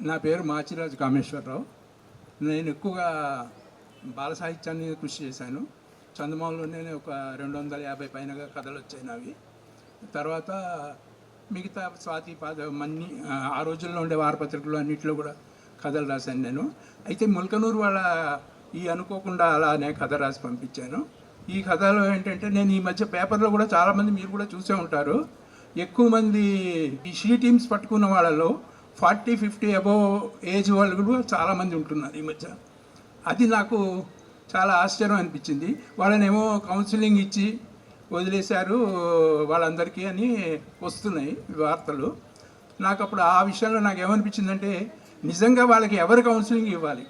నా పేరు మాచిరాజు కామేశ్వరరావు. నేను ఎక్కువగా బాల సాహిత్యాన్ని కృషి చేశాను. చందమామలోనే ఒక రెండు వందల యాభై పైనగా కథలు వచ్చాయి నావి. తర్వాత మిగతా స్వాతి పాద మన్ని ఆ, రోజుల్లో ఉండే వారపత్రికలు అన్నింటిలో కూడా కథలు రాశాను నేను. అయితే ముల్కనూరు వాళ్ళ ఈ అనుకోకుండా అలానే కథ రాసి పంపించాను. ఈ కథలో ఏంటంటే నేను ఈ మధ్య పేపర్లో కూడా చాలామంది మీరు కూడా చూసే ఉంటారు. ఎక్కువ మంది ఈ షీ టీమ్స్ పట్టుకున్న వాళ్ళలో ఫార్టీ ఫిఫ్టీ అబోవ్ ఏజ్ వాళ్ళు కూడా చాలామంది ఉంటున్నారు ఈ మధ్య. అది నాకు చాలా ఆశ్చర్యం అనిపించింది. వాళ్ళనేమో కౌన్సిలింగ్ ఇచ్చి వదిలేశారు వాళ్ళందరికీ అని వస్తున్నాయి వార్తలు. నాకు అప్పుడు ఆ విషయంలో నాకు ఏమనిపించిందంటే నిజంగా వాళ్ళకి ఎవరు కౌన్సిలింగ్ ఇవ్వాలి?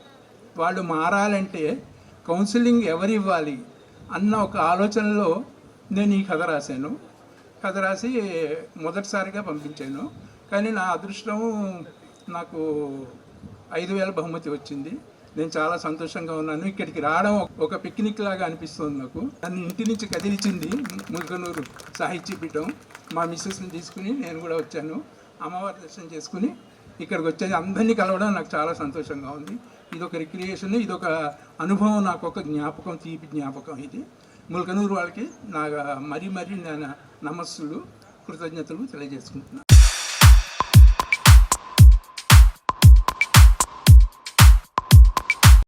వాళ్ళు మారాలంటే కౌన్సిలింగ్ ఎవరు ఇవ్వాలి? అన్న ఒక ఆలోచనలో నేను ఈ కథ రాశాను. కథ రాసి మొదటిసారిగా పంపించాను. కానీ నా అదృష్టం నాకు ఐదు వేల బహుమతి వచ్చింది. నేను చాలా సంతోషంగా ఉన్నాను. ఇక్కడికి రావడం ఒక పిక్నిక్ లాగా అనిపిస్తుంది నాకు. నన్ను ఇంటి నుంచి కదిలించింది ముల్కనూరు సాహిత్య పీఠం. మా మిస్సెస్ని తీసుకుని నేను కూడా వచ్చాను. అమ్మవారి దర్శనం చేసుకుని ఇక్కడికి వచ్చేది. అందరినీ కలవడం నాకు చాలా సంతోషంగా ఉంది. ఇది ఒక రిక్రియేషన్ ఇది ఒక అనుభవం నాకు ఒక జ్ఞాపకం తీపి జ్ఞాపకం ఇది. ముల్కనూరు వాళ్ళకి నా మరీ మరీ నేను నమస్సులు కృతజ్ఞతలు తెలియజేసుకుంటున్నాను.